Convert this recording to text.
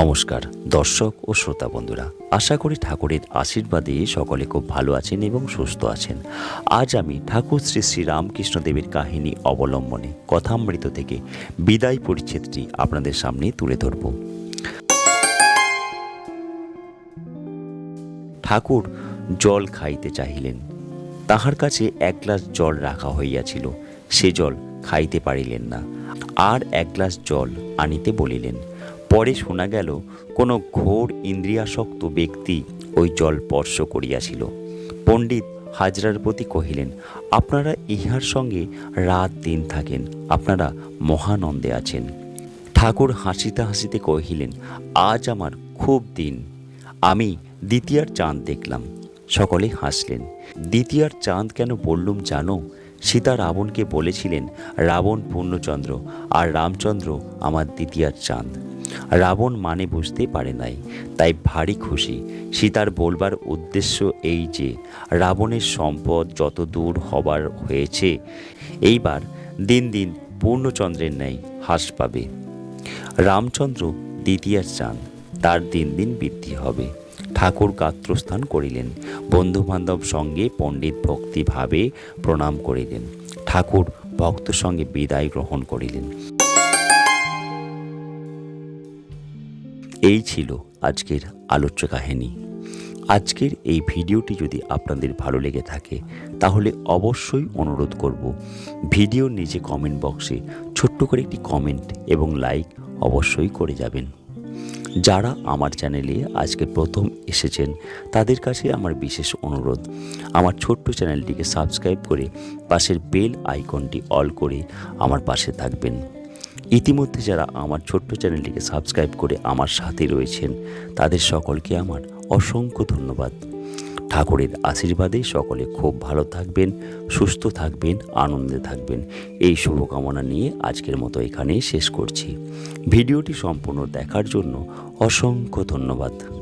নমস্কার, দর্শক ও শ্রোতা বন্ধুরা, আশা করি ঠাকুরের আশীর্বাদে সকলে খুব ভালো আছেন এবং সুস্থ আছেন। আজ আমি ঠাকুর শ্রী শ্রী রামকৃষ্ণ দেবের কাহিনী অবলম্বনে কথামৃত থেকে বিদায় পরিচ্ছেদটি আপনাদের সামনে তুলে ধরব। ঠাকুর জল খাইতে চাহিলেন। তাহার কাছে এক গ্লাস জল রাখা হইয়াছিল, সে জল খাইতে পারিলেন না। আর এক গ্লাস জল আনিতে বলিলেন পরে শোনা গেল, কোনো ঘোর ইন্দ্রিয়াসক্ত ব্যক্তি ওই জল স্পর্শ করিয়াছিল। পণ্ডিত হাজরার প্রতি কহিলেন, আপনারা ইহার সঙ্গে রাত দিন থাকেন, আপনারা মহানন্দে আছেন। ঠাকুর হাসিতে হাসিতে কহিলেন, আজ আমার খুব দিন। আমি দ্বিতীয়ার চাঁদ দেখলাম। সকলে হাসলেন। দ্বিতীয়ার চাঁদ কেন বললুম জানো? সীতা রাবণকে বলেছিলেন, রাবণ, পূর্ণচন্দ্র আর রামচন্দ্র আমার দ্বিতীয়ার চাঁদ। রাবণ মানে বুঝতে পারে নাই, তাই ভারী খুশি। সীতার বলবার উদ্দেশ্য এই যে, রাবণের সম্পদ যত দূর হবার হয়েছে, এইবার দিন দিন পূর্ণচন্দ্রের ন্যায় হ্রাস পাবে। রামচন্দ্র দ্বিতীয়ার চান তার দিন দিন বৃদ্ধি হবে। ঠাকুর গাত্রস্থান করিলেন বন্ধু বান্ধব সঙ্গে পণ্ডিত ভক্তিভাবে প্রণাম করিলেন। ঠাকুর ভক্ত সঙ্গে বিদায় গ্রহণ করিলেন। এই ছিল আজকের আলোচ্য কাহিনী। আজকের এই ভিডিওটি যদি আপনাদের ভালো লেগে থাকে, তাহলে অবশ্যই অনুরোধ করব ভিডিওর নিচে কমেন্ট বক্সে ছোট্ট করে একটি কমেন্ট এবং লাইক অবশ্যই করে যাবেন। যারা আমার চ্যানেলে আজকে প্রথম এসেছেন, তাদের কাছে আমার বিশেষ অনুরোধ, আমার ছোট্ট চ্যানেলটিকে সাবস্ক্রাইব করে পাশের বেল আইকনটি অল করে আমার পাশে থাকবেন। ইতিমধ্যে যারা আমার ছোট্ট চ্যানেলটিকে সাবস্ক্রাইব করে আমার সাথে রয়েছেন, তাদের সকলকে আমার অসংখ্য ধন্যবাদ। ঠাকুরের আশীর্বাদে সকলে খুব ভালো থাকবেন, সুস্থ থাকবেন, আনন্দে থাকবেন। এই শুভকামনা নিয়ে আজকের মতো এখানেই শেষ করছি। ভিডিওটি সম্পূর্ণ দেখার জন্য অসংখ্য ধন্যবাদ।